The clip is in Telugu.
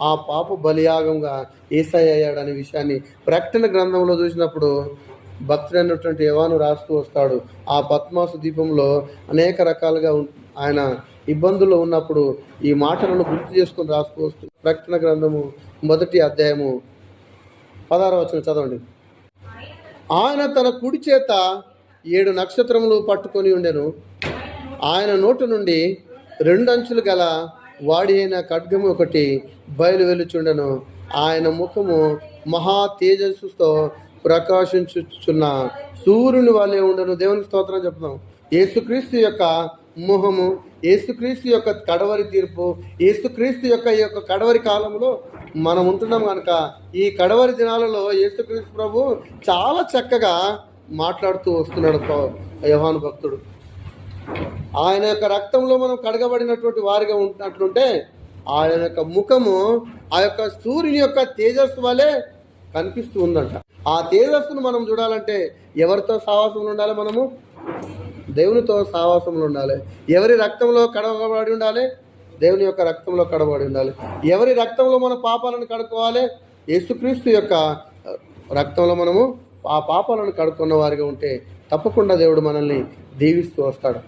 ఆ పాప బలియాగంగా ఏసై అయ్యాడనే విషయాన్ని ప్రకటన గ్రంథంలో చూసినప్పుడు భక్తుడైనటువంటి యవాను రాస్తూ వస్తాడు. ఆ పద్మాసు దీపంలో అనేక రకాలుగా ఆయన ఇబ్బందుల్లో ఉన్నప్పుడు ఈ మాటలను గుర్తు చేసుకొని రాస్తూ వస్తుంది ప్రకటన గ్రంథము మొదటి అధ్యాయము పదహార వచ్చిన చదవండి. ఆయన తన కుడి చేత ఏడు నక్షత్రములు పట్టుకొని ఉండెను. ఆయన నోటు నుండి రెండు అంచులు గల వాడి అయిన ఖడ్గము ఒకటి బయలు వెలుచుండను ఆయన ముఖము మహా తేజస్సుతో ప్రకాశించుచున్న సూర్యుని వాళ్ళే ఉండను. దేవుని స్తోత్రం చెప్తాం యేసుక్రీస్తు యొక్క మొహము ఏసుక్రీస్తు యొక్క కడవరి తీర్పు ఏసుక్రీస్తు యొక్క ఈ యొక్క కడవరి కాలంలో మనం ఉంటున్నాం కనుక ఈ కడవరి దినాలలో ఏసుక్రీస్తు ప్రభు చాలా చక్కగా మాట్లాడుతూ వస్తున్నాడు పౌ- యోహాను భక్తుడు. ఆయన యొక్క రక్తంలో మనం కడగబడినటువంటి వారిగా ఉంటున్నట్లుంటే ఆయన యొక్క ముఖము ఆ యొక్క సూర్యుని యొక్క తేజస్సు వలె కనిపిస్తూ ఉందంట. ఆ తేజస్సును మనం చూడాలంటే ఎవరితో సావాసంలో ఉండాలి మనము? దేవునితో సావాసంలో ఉండాలి. ఎవరి రక్తంలో కడగబడి ఉండాలి? దేవుని యొక్క రక్తంలో కడబడి ఉండాలి. ఎవరి రక్తంలో మన పాపాలను కడుక్కోవాలి? యేసుక్రీస్తు యొక్క రక్తంలో మనము ఆ పాపాలను కడుక్కున్న వారిగా ఉంటే తప్పకుండా దేవుడు మనల్ని దీవిస్తూ వస్తాడు.